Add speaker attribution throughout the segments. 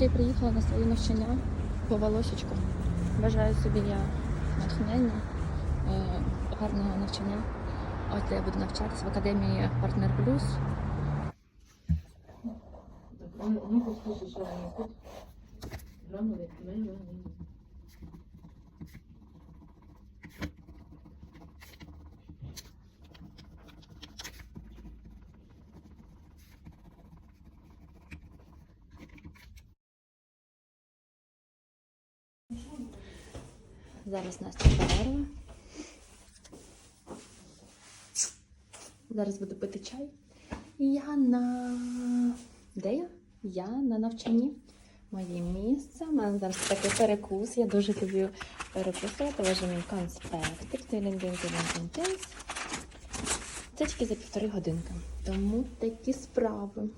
Speaker 1: Я і приїхала на свої навчання по волосічку. Бажаю собі я натхнення, е, гарного навчання. Ось я буду навчатися в академії Партнер Плюс.
Speaker 2: Ну, ну, що вони тут
Speaker 1: Зараз у нас тут перерва. Зараз буду пити чай. Я на. Де я? Я на навчанні. Моє місце. У мене зараз такий перекус. Я дуже люблю перекусувати. Вожу мій конспектик. Тилін-дин-тилін-тин-тинс. Це тільки за півтори годинки. Тому такі справи.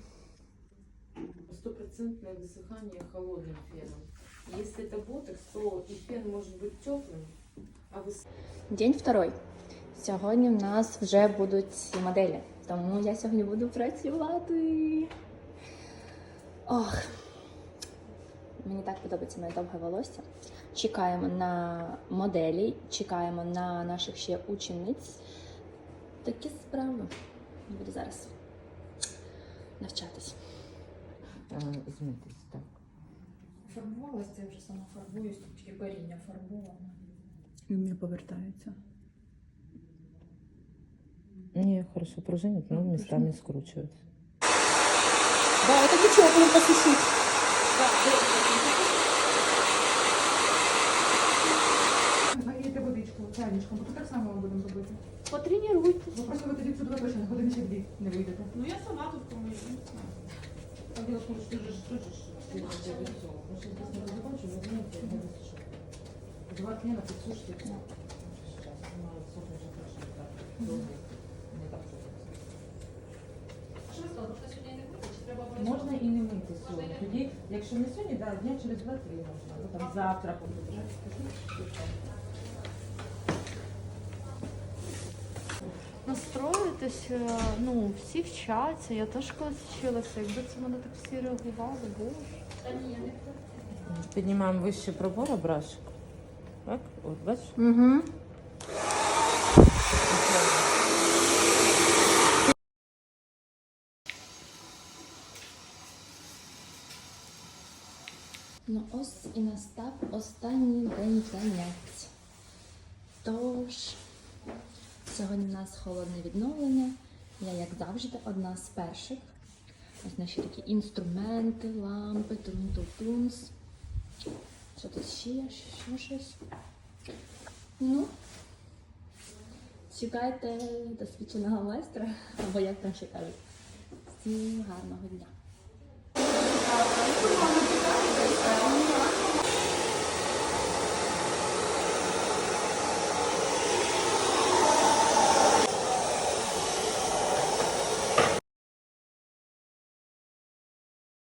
Speaker 2: Стопроцентное высыхание холодным феном. Если это ботекс, то и фен может быть теплым, а выс...
Speaker 1: День второй. Сьогодні в нас вже будуть ці моделі, тому я сьогодні буду працювати. Ох, мені так подобається моє довге волосся. Чекаємо на моделі, чекаємо на наших ще учениць. Такі справи. Буду зараз навчатись.
Speaker 2: Змитись, так.
Speaker 3: Фарбувалася, це вже сама фарбуюсь, тут тільки коріння фарбоване.
Speaker 4: І мені повертається.
Speaker 2: Не, хорошо пружинит, но местами скручивать.
Speaker 1: Да, это нічого, будемо посушити.
Speaker 3: Нагрійте водичку чайничком, бо тут так само ми будемо робити.
Speaker 1: Потренуйтесь.
Speaker 3: Бо просто ви тоді точно на години ще дві не вийдете.
Speaker 5: Ну я сама тут помию
Speaker 2: А дело в том, что ты же что же следующее лицо. Мы сейчас здесь не разобрали, но знаете, я не слышу. Два дня подсушите. Сейчас, ну, сохнет же хорошо, так, долго. Не так сохнет.
Speaker 5: А що ви сказали, просто сьогодні не буде? Чи треба було?
Speaker 2: Можна і не мити сьогодні. Тоді, якщо не сьогодні, да, дня через два-три можна. Ну, там завтра побудеш.
Speaker 6: Настроїтись, е, ну, всі вчаться, я теж колись вчилася, якби це мене так всі реагували, боже.
Speaker 2: Піднімаємо вище пробора брашик. Так, от бачиш?
Speaker 1: Угу. Ну ось і настав останній день занять. Тож, сьогодні в нас холодне відновлення. Я, як завжди, одна з перших. Ось наші такі інструменти, лампи, тун-тун-тунс. Що тут ще є? Ще щось? Ну, чекайте досвідченого майстра, або як там ще кажуть. Всім гарного дня!